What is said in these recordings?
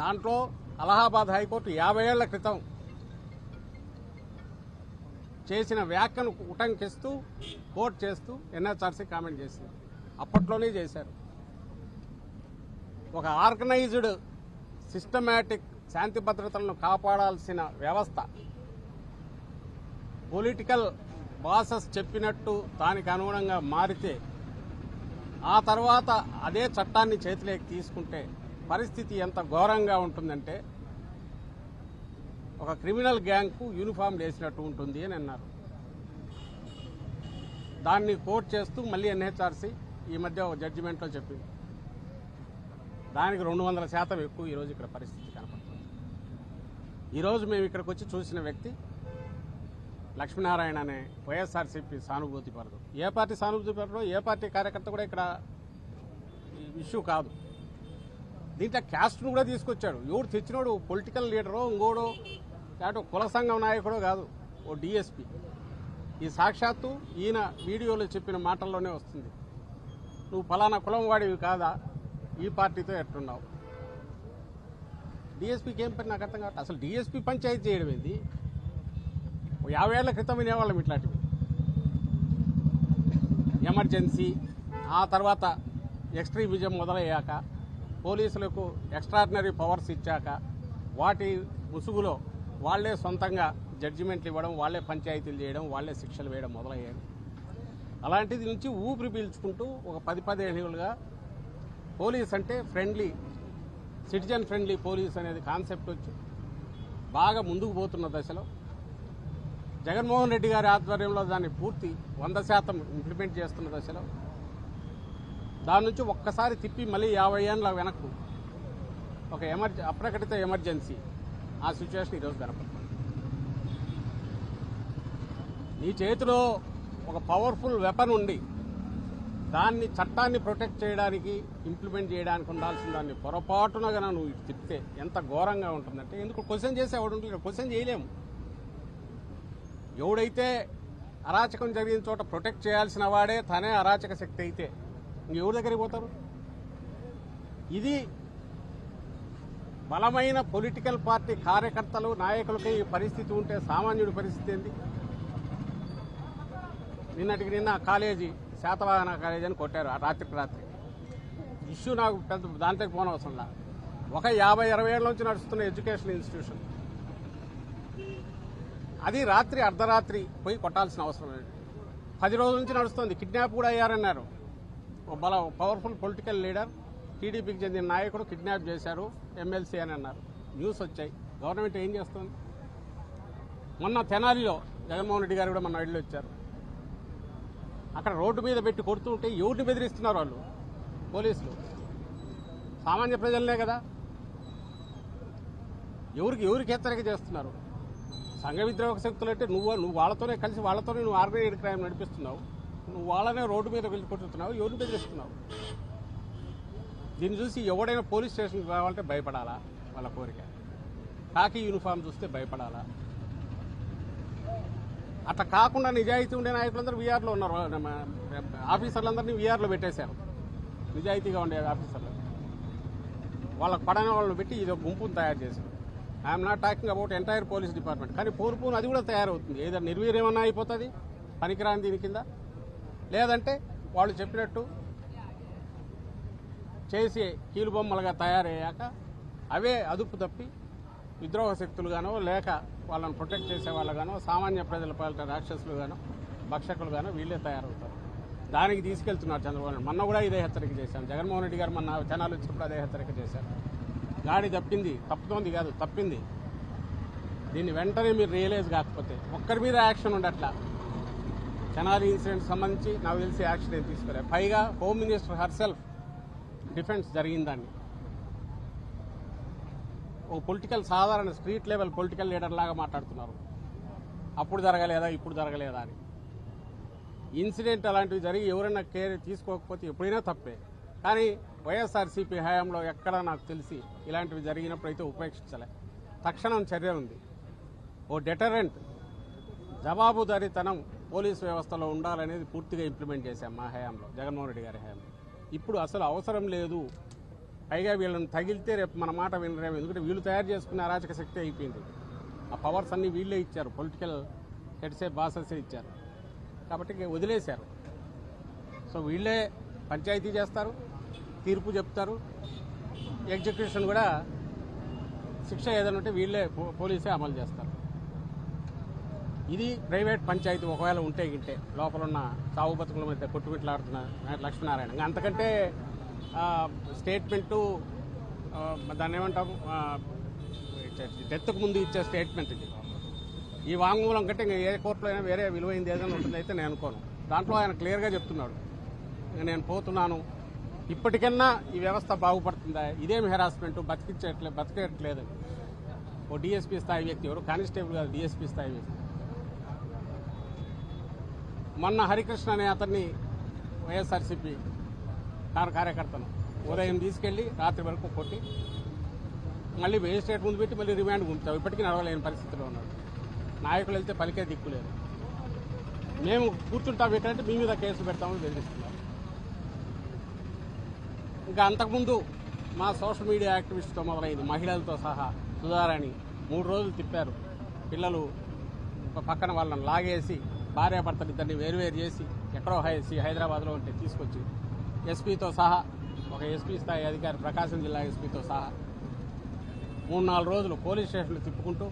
దాంట్లో అలహాబాద్ హైకోర్టు యాభై ఏళ్ళ క్రితం చేసిన వ్యాఖ్యను ఉటంకిస్తూ కోర్టు చేస్తూ ఎన్హెచ్ఆర్సీ కామెంట్ చేసింది. అప్పట్లోనే చేశారు. ఒక ఆర్గనైజ్డ్ సిస్టమేటిక్ శాంతి భద్రతలను కాపాడాల్సిన వ్యవస్థ. పొలిటికల్ బాసెస్ చెప్పినట్టు దానికి అనుగుణంగా మారితే ఆ తర్వాత అదే చట్టాన్ని చేతిలోకి తీసుకుంటే పరిస్థితి ఎంత ఘోరంగా ఉంటుందంటే ఒక క్రిమినల్ గ్యాంగ్కు యూనిఫామ్ వేసినట్టు ఉంటుంది అని అన్నారు. దాన్ని కోర్టు చేస్తూ మళ్ళీ ఎన్హెచ్ఆర్సీ ఈ మధ్య ఒక జడ్జిమెంట్లో చెప్పింది. దానికి రెండు వందల శాతం ఎక్కువ ఈరోజు ఇక్కడ పరిస్థితి కనపడుతుంది. ఈరోజు మేము ఇక్కడికి వచ్చి చూసిన వ్యక్తి లక్ష్మీనారాయణ అనే వైఎస్ఆర్సీపీ సానుభూతి పరదు ఏ పార్టీ సానుభూతి పరదో ఏ పార్టీ కార్యకర్త కూడా ఇక్కడ ఇష్యూ కాదు. దీంట్లో క్యాస్ట్ను కూడా తీసుకొచ్చాడు. ఎవడు తెచ్చినోడు పొలిటికల్ లీడరో ఇంకోడో లేకపోతే కుల సంఘం నాయకుడో కాదు ఓ డిఎస్పీ. ఈ సాక్షాత్తు ఈయన వీడియోలో చెప్పిన మాటల్లోనే వస్తుంది. నువ్వు ఫలానా కులం వాడివి కాదా? ఈ పార్టీతో ఎట్టున్నావు? డిఎస్పీకి ఏం పని నాకు అర్థం కాబట్టి అసలు డిఎస్పీ పంచాయతీ చేయడం ఏంది? యాభై ఏళ్ళ క్రితం వినేవాళ్ళం ఇట్లాంటివి. ఎమర్జెన్సీ ఆ తర్వాత ఎక్స్ట్రీమిజం మొదలయ్యాక పోలీసులకు ఎక్స్ట్రాడినరీ పవర్స్ ఇచ్చాక వాటి ముసుగులో వాళ్ళే సొంతంగా జడ్జిమెంట్లు ఇవ్వడం వాళ్ళే పంచాయతీలు చేయడం వాళ్ళే శిక్షలు వేయడం మొదలయ్యాయి. అలాంటిది నుంచి ఊపిరి పీల్చుకుంటూ ఒక పది పదిహేనులుగా పోలీస్ అంటే ఫ్రెండ్లీ సిటిజన్ ఫ్రెండ్లీ పోలీస్ అనేది కాన్సెప్ట్ వచ్చి బాగా ముందుకు పోతున్న దశలో జగన్మోహన్ రెడ్డి గారి ఆధ్వర్యంలో దాన్ని పూర్తి వంద శాతం ఇంప్లిమెంట్ చేస్తున్న దశలో దాని నుంచి ఒక్కసారి తిప్పి మళ్ళీ యాభై ఏళ్ళ వెనక్కు. ఒక ఎమర్జె అప్రకటిత ఎమర్జెన్సీ. ఆ సిచ్యువేషన్ ఈరోజు కనపడుతుంది నీ చేతిలో ఒక పవర్ఫుల్ వెపన్ ఉండి దాన్ని చట్టాన్ని ప్రొటెక్ట్ చేయడానికి ఇంప్లిమెంట్ చేయడానికి ఉండాల్సిన దాన్ని పొరపాటున గన నువ్వు తిప్పితే ఎంత ఘోరంగా ఉంటుందంటే ఎందుకు క్వశ్చన్ చేసి ఎవడు క్వశ్చన్ చేయలేము. ఎవడైతే అరాచకం జరిగిన చోట ప్రొటెక్ట్ చేయాల్సిన వాడే తనే అరాచక శక్తి అయితే ఇంకెవరి దగ్గరికి పోతారు? ఇది బలమైన పొలిటికల్ పార్టీ కార్యకర్తలు నాయకులకి ఈ పరిస్థితి ఉంటే సామాన్యుడి పరిస్థితి ఏంది? నిన్నటికి నిన్న కాలేజీ శాతవాహన కాలేజీ అని కొట్టారు ఆ రాత్రికి రాత్రి. ఇష్యూ నాకు పెద్ద దాంట్లోకి పోనవసరంలా ఒక యాభై ఇరవై ఏళ్ళ నుంచి నడుస్తున్న ఎడ్యుకేషన్ ఇన్స్టిట్యూషన్. అది రాత్రి అర్ధరాత్రి పోయి కొట్టాల్సిన అవసరం లేదు. పది రోజుల నుంచి నడుస్తుంది. కిడ్నాప్ కూడా అయ్యారన్నారు. బల పవర్ఫుల్ పొలిటికల్ లీడర్ టీడీపీకి చెందిన నాయకుడు కిడ్నాప్ చేశారు ఎమ్మెల్సీ అని అన్నారు. న్యూస్ వచ్చాయి. గవర్నమెంట్ ఏం చేస్తుంది? మొన్న తెనాలిలో జగన్మోహన్ రెడ్డి గారు కూడా మొన్న వెళ్ళి వచ్చారు. అక్కడ రోడ్డు మీద పెట్టి కొడుతుంటే ఎవరిని బెదిరిస్తున్నారు వాళ్ళు? పోలీసులు. సామాన్య ప్రజలనే కదా. ఎవరికి ఎవరికి హెచ్చరిక చేస్తున్నారు? సంఘ విద్రోహక శక్తులు అంటే నువ్వు నువ్వు వాళ్ళతోనే కలిసి వాళ్ళతోనే నువ్వు ఆర్గనైజ్డ్ క్రైమ్ నడిపిస్తున్నావు. నువ్వు వాళ్ళనే రోడ్డు మీద వెళ్ళి కొట్టుతున్నావు ఎవరిని బెదిరిస్తున్నావు? దీన్ని చూసి ఎవడైనా పోలీస్ స్టేషన్కి రావాలంటే భయపడాలా వాళ్ళ కోరిక? కాకి యూనిఫామ్ చూస్తే భయపడాలా? అట్లా కాకుండా నిజాయితీ ఉండే నాయకులందరూ వీఆర్లో ఉన్నారు. ఆఫీసర్లందరినీ వీఆర్లో పెట్టేశారు. నిజాయితీగా ఉండే ఆఫీసర్లు. వాళ్ళకి పడని వాళ్ళని పెట్టి ఇది గుంపును తయారు చేశారు. I'm not talking about entire police department కానీ పూర్పు అది కూడా తయారవుతుంది. ఏదైనా నిర్వీర్యమన్నా అయిపోతుంది? పనికిరాని దీని కింద? లేదంటే వాళ్ళు చెప్పినట్టు చేసి కీలుబొమ్మలుగా తయారయ్యాక అవే అదుపు తప్పి విద్రోహ శక్తులుగానో లేక వాళ్ళని ప్రొటెక్ట్ చేసే వాళ్ళగానో సామాన్య ప్రజల పాలిట రాక్షసులుగానో భక్షకులుగానో వీళ్ళే తయారవుతారు. దానికి తీసుకెళ్తున్నారు చంద్రబాబు నాయుడు. మొన్న కూడా ఇదే హెచ్చరిక చేశాం జగన్మోహన్ రెడ్డి గారు మొన్న జనాలు వచ్చినప్పుడు అదే హెచ్చరిక చేశారు. గాడి తప్పింది తప్పుతోంది కాదు తప్పింది. దీన్ని వెంటనే మీరు రియలైజ్ కాకపోతే ఒక్కరి మీద యాక్షన్ ఉండట్లా. చెనారి ఇన్సిడెంట్ సంబంధించి నాకు తెలిసి యాక్షన్ ఏం తీసుకోలేదు. పైగా హోమ్ మినిస్టర్ హర్సెల్ఫ్ డిఫెన్స్ జరిగిందాన్ని ఒక పొలిటికల్ సాధారణ స్ట్రీట్ లెవెల్ పొలిటికల్ లీడర్ లాగా మాట్లాడుతున్నారు. అప్పుడు జరగలేదా ఇప్పుడు జరగలేదా అని. ఇన్సిడెంట్ అలాంటివి జరిగి ఎవరైనా కేర్ తీసుకోకపోతే ఎప్పుడైనా తప్పే. కానీ వైఎస్ఆర్సీపీ హయాంలో ఎక్కడ నాకు తెలిసి ఇలాంటివి జరిగినప్పుడు అయితే ఉపేక్షించలే. తక్షణం చర్య ఉంది. ఓ డెటరెంట్ జవాబుదారీతనం పోలీస్ వ్యవస్థలో ఉండాలనేది పూర్తిగా ఇంప్లిమెంట్ చేశాం మా హయాంలో జగన్మోహన్ రెడ్డి గారి హయాంలో. ఇప్పుడు అసలు అవసరం లేదు. పైగా వీళ్ళని తగిలితే రేపు మన మాట వినరేమో ఎందుకంటే వీళ్ళు తయారు చేసుకునే అరాచక శక్తి అయిపోయింది. ఆ పవర్స్ అన్ని వీళ్ళే ఇచ్చారు పొలిటికల్ హెడ్సే బాసెసే ఇచ్చారు. కాబట్టి వదిలేశారు. సో వీళ్ళే పంచాయతీ చేస్తారు తీర్పు చెప్తారు. ఎగ్జిక్యూషన్ కూడా శిక్ష ఏదైనా ఉంటే వీళ్ళే పో- పోలీసే అమలు చేస్తారు. ఇది ప్రైవేట్ పంచాయతీ ఒకవేళ ఉంటే గింటే లోపల ఉన్న సాగు బతుకుల మధ్య కొట్టుమిట్లాడుతున్న లక్ష్మీనారాయణ. ఇంకా అంతకంటే స్టేట్మెంటు దాన్ని ఏమంటాము? డెత్కు ముందు ఇచ్చే స్టేట్మెంట్ ఇది. ఈ వాంగ్మూలం కంటే ఇంకా ఏ కోర్టులో అయినా వేరే విలువైంది ఏదైనా ఉంటుంది అయితే నేను అనుకోను. దాంట్లో ఆయన క్లియర్గా చెప్తున్నాడు. నేను పోతున్నాను. ఇప్పటికన్నా ఈ వ్యవస్థ బాగుపడుతుందా? ఇదేమి హెరాస్మెంట్? బతికించట్లేదు బతికేయట్లేదు. ఓ డిఎస్పీ స్థాయి వ్యక్తి ఎవరు? కానిస్టేబుల్ కాదు డిఎస్పీ స్థాయి వ్యక్తి. మొన్న హరికృష్ణ అనే అతన్ని వైఎస్ఆర్సీపీ కార్ కార్యకర్తను ఉదయం తీసుకెళ్ళి రాత్రి వరకు కొట్టి మళ్ళీ మేజిస్ట్రేట్ ముందు పెట్టి మళ్ళీ రిమాండ్ పంపుతాం ఇప్పటికీ నడవలేని పరిస్థితిలో ఉన్నాడు. నాయకులు వెళ్తే పలికే దిక్కులేదు మేము కూర్చుంటాం ఎక్కడంటే మీ మీద కేసు పెడతామని బెదిరిస్తున్నారు. ఇంకా అంతకుముందు మా సోషల్ మీడియా యాక్టివిస్ట్తో మొదలైంది. మహిళలతో సహా సుధారాణి మూడు రోజులు తిప్పారు. పిల్లలు పక్కన వాళ్ళని లాగేసి భార్యాభర్తలు ఇద్దరిని వేరువేరు చేసి ఎక్కడో హై- హైదరాబాద్లో ఉంటే తీసుకొచ్చి ఎస్పీతో సహా ఒక ఎస్పీ స్థాయి అధికారి ప్రకాశం జిల్లా ఎస్పీతో సహా మూడు నాలుగు రోజులు పోలీస్ స్టేషన్లు తిప్పుకుంటూ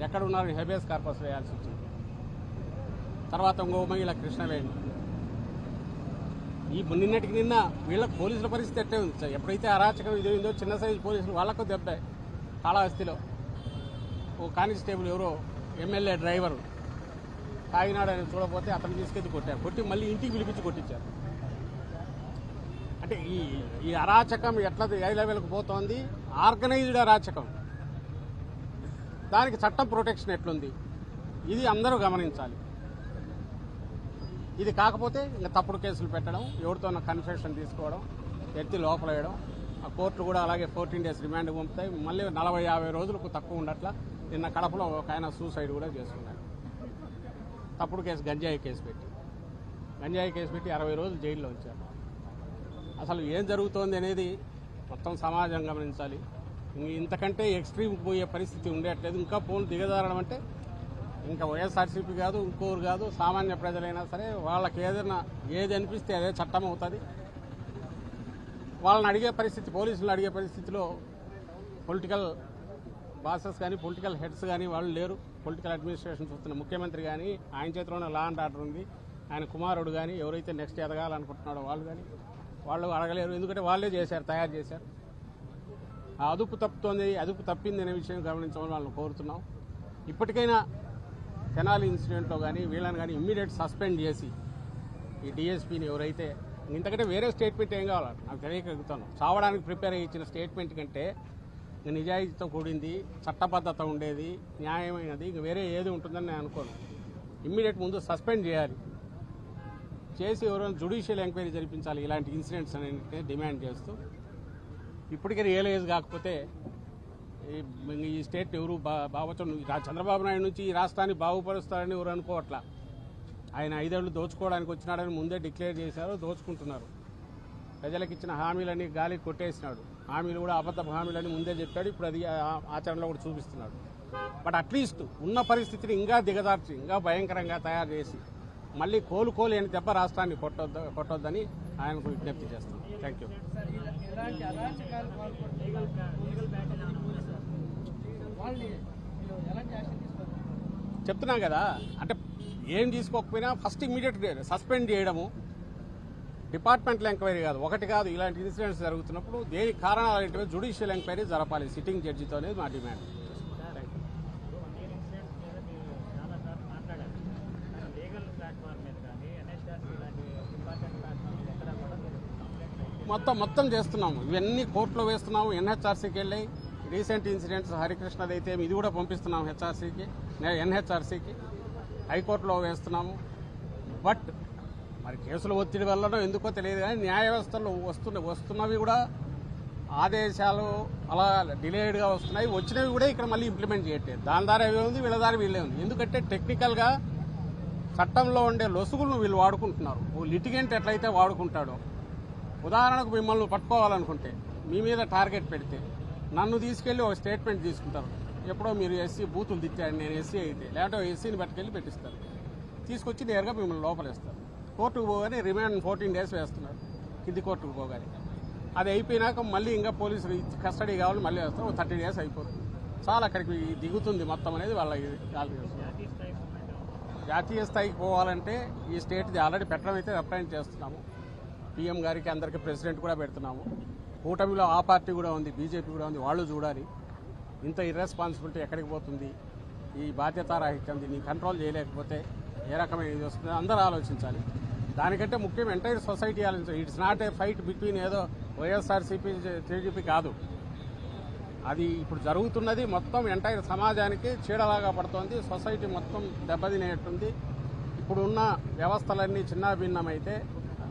ఎక్కడ హెబేస్ కార్పస్ వేయాల్సి వచ్చింది. తర్వాత ఇంకో మహిళ కృష్ణవేణి. ఈ నిన్నటికి నిన్న వీళ్ళ పోలీసుల పరిస్థితి ఎట్టే ఉంది? సార్ ఎప్పుడైతే అరాచకం ఇదేందో చిన్న సైజు పోలీసులు వాళ్ళకు దెబ్బ కాళహస్తిలో. ఓ కానిస్టేబుల్ ఎవరో ఎమ్మెల్యే డ్రైవరు. తాగినాడు అని చూడకపోతే అతను తీసుకెళ్ళి కొట్టారు. కొట్టి మళ్ళీ ఇంటికి పిలిపించి కొట్టించారు. అంటే ఈ ఈ అరాచకం ఎట్లా ఏ లెవెల్కి పోతోంది? ఆర్గనైజ్డ్ అరాచకం. దానికి చట్టం ప్రొటెక్షన్ ఎట్లుంది? ఇది అందరూ గమనించాలి. ఇది కాకపోతే ఇంకా తప్పుడు కేసులు పెట్టడం ఎవరితో కన్ఫెషన్ తీసుకోవడం ఎత్తి లోపల వేయడం ఆ కోర్టులు కూడా అలాగే ఫోర్టీన్ డేస్ రిమాండ్ పంపుతాయి. మళ్ళీ నలభై యాభై రోజులకు తక్కువ ఉండట్ల. నిన్న కడపలో ఒక ఆయన సూసైడ్ కూడా చేసుకున్నారు తప్పుడు కేసు గంజాయి కేసు పెట్టి. గంజాయి కేసు పెట్టి అరవై రోజులు జైల్లో ఉంచారు. అసలు ఏం జరుగుతోంది అనేది మొత్తం సమాజం గమనించాలి. ఇంతకంటే ఎక్స్ట్రీమ్ పోయే పరిస్థితి ఉండేట్లేదు. ఇంకా ఫోన్ దిగజారడం అంటే ఇంకా వైఎస్ఆర్సీపీ కాదు ఇంకోరు కాదు సామాన్య ప్రజలైనా సరే వాళ్ళకి ఏదైనా ఏది అనిపిస్తే అదే చట్టం అవుతుంది. వాళ్ళని అడిగే పరిస్థితి పోలీసులు అడిగే పరిస్థితిలో పొలిటికల్ బాసెస్ కానీ పొలిటికల్ హెడ్స్ కానీ వాళ్ళు లేరు. పొలిటికల్ అడ్మినిస్ట్రేషన్ చూస్తున్న ముఖ్యమంత్రి కానీ ఆయన చేతిలోనే లా అండ్ ఆర్డర్ ఉంది. ఆయన కుమారుడు కానీ ఎవరైతే నెక్స్ట్ ఎదగాలనుకుంటున్నాడో వాళ్ళు కానీ వాళ్ళు అడగలేరు. ఎందుకంటే వాళ్ళే చేశారు తయారు చేశారు. ఆ అదుపు తప్పుతోంది అదుపు తప్పింది అనే విషయం గమనించమని వాళ్ళని కోరుతున్నాం. ఇప్పటికైనా తెనాలి ఇన్సిడెంట్లో కానీ వీళ్ళని కానీ ఇమ్మీడియట్ సస్పెండ్ చేసి ఈ డిఎస్పీని ఎవరైతే ఇంతకంటే వేరే స్టేట్మెంట్ ఏం కావాలి నాకు తెలియగలుగుతాను చావడానికి ప్రిపేర్ అయ్యి ఇచ్చిన స్టేట్మెంట్ కంటే నిజాయితీతో కూడింది చట్టబద్ధత ఉండేది న్యాయమైనది ఇంక వేరే ఏది ఉంటుందని నేను అనుకోను. ఇమ్మీడియట్ ముందు సస్పెండ్ చేయాలి. చేసి ఎవరైనా జుడిషియల్ ఎంక్వైరీ జరిపించాలి ఇలాంటి ఇన్సిడెంట్స్ అనేది డిమాండ్ చేస్తూ. ఇప్పటికే రియలైజ్ కాకపోతే ఈ- ఈ స్టేట్ ఎవరు బా- చంద్రబాబు నాయుడు నుంచి ఈ రాష్ట్రాన్ని బాగుపరుస్తారని ఎవరు అనుకోవట్లా. ఆయన ఐదేళ్ళు దోచుకోవడానికి వచ్చినాడని ముందే డిక్లేర్ చేశారు దోచుకుంటున్నారు. ప్రజలకు ఇచ్చిన హామీలన్నీ గాలి కొట్టేసినాడు. హామీలు కూడా అబద్ధ హామీలని ముందే చెప్పాడు. ఇప్పుడు అది ఆచరణలో కూడా చూపిస్తున్నాడు. బట్ అట్లీస్ట్ ఉన్న పరిస్థితిని ఇంకా దిగజార్చి ఇంకా భయంకరంగా తయారు చేసి మళ్ళీ కోలుకోలేని దెబ్బ రాష్ట్రాన్ని కొట్టొద్దు కొట్టొద్దని ఆయనకు విజ్ఞప్తి చేస్తాం థ్యాంక్ యూ చెప్తున్నాం కదా అంటే ఏం తీసుకోకపోయినా ఫస్ట్ ఇమీడియట్ సస్పెండ్ చేయడము డిపార్ట్మెంటల్ ఎంక్వైరీ కాదు. ఒకటి కాదు ఇలాంటి ఇన్సిడెంట్స్ జరుగుతున్నప్పుడు దేని కారణాలు ఏంటో జుడిషియల్ ఎంక్వైరీ జరపాలి. సిట్టింగ్ జడ్జితో అనేది మా డిమాండ్. మొత్తం మొత్తం చేస్తున్నాము. ఇవన్నీ కోర్టులో వేస్తున్నాము ఎన్హెచ్ఆర్సీకి వెళ్ళాయి. రీసెంట్ ఇన్సిడెంట్స్ హరికృష్ణది అయితే ఇది కూడా పంపిస్తున్నాము హెచ్ఆర్సీకి ఎన్హెచ్ఆర్సీకి. హైకోర్టులో వేస్తున్నాము. బట్ మరి కేసులు ఒత్తిడి వల్లనో ఎందుకో తెలియదు కానీ న్యాయ వ్యవస్థలో వస్తున్న వస్తున్నవి కూడా ఆదేశాలు అలా డిలేడ్గా వస్తున్నాయి. వచ్చినవి కూడా ఇక్కడ మళ్ళీ ఇంప్లిమెంట్ చేయట్లేదు. దాని దారి అవే ఉంది వీళ్ళ దారి వీళ్ళే ఉంది. ఎందుకంటే టెక్నికల్గా చట్టంలో ఉండే లొసుగులను వీళ్ళు వాడుకుంటున్నారు. ఓ లిటిగెంట్ ఎట్లయితే వాడుకుంటాడో ఉదాహరణకు మిమ్మల్ని పట్టుకోవాలనుకుంటే మీ మీద టార్గెట్ పెడితే నన్ను తీసుకెళ్ళి ఒక స్టేట్మెంట్ తీసుకుంటారు. ఎప్పుడో మీరు ఎస్సీ బూతులు తిట్టారు నేను ఎస్సీ అయితే లేకపోతే ఎస్సీని పట్టుకెళ్ళి పెట్టిస్తారు. తీసుకొచ్చి నేరుగా మిమ్మల్ని లోపలేస్తారు. కోర్టుకు పోగానే రిమాండ్ ఫోర్టీన్ డేస్ వేస్తున్నారు. కింది కోర్టుకు పోగానే. అది అయిపోయినాక మళ్ళీ ఇంకా పోలీసులు కస్టడీ కావాలి మళ్ళీ వేస్తారు. థర్టీ డేస్ అయిపోతుంది చాలా అక్కడికి దిగుతుంది మొత్తం అనేది వాళ్ళ జాతీయ జాతీయ స్థాయికి పోవాలంటే ఈ స్టేట్ది ఆల్రెడీ పెట్టడం అయితే రిప్రజెంట్ చేస్తున్నాము. పీఎం గారికి అందరికీ ప్రెసిడెంట్ కూడా పెడుతున్నాము. కూటమిలో ఆ పార్టీ కూడా ఉంది బీజేపీ కూడా ఉంది వాళ్ళు చూడాలి. ఇంత ఇర్రెస్పాన్సిబిలిటీ ఎక్కడికి పోతుంది? ఈ బాధ్యతారాహిత్యం దీన్ని కంట్రోల్ చేయలేకపోతే ఏ రకమైన ఇది వస్తుందో? అందరూ ఆలోచించాలి. దానికంటే ముఖ్యం ఎంటైర్ సొసైటీ ఆలోచించాలి it's not a fight between ఏదో వైఎస్ఆర్సీపీ టీడీపీ కాదు. అది ఇప్పుడు జరుగుతున్నది మొత్తం ఎంటైర్ సమాజానికి చీడలాగా పడుతోంది. సొసైటీ మొత్తం దెబ్బతినేటుంది ఇప్పుడున్న వ్యవస్థలన్నీ చిన్నాభిన్నమైతే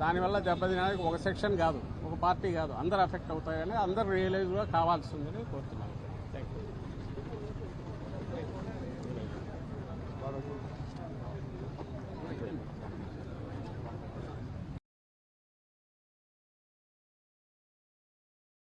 దానివల్ల దెబ్బతినడానికి ఒక సెక్షన్ కాదు ఒక పార్టీ కాదు. అందరు ఎఫెక్ట్ అవుతాయని అందరూ రియలైజ్ కూడా కావాల్సిందని కోరుతున్నాను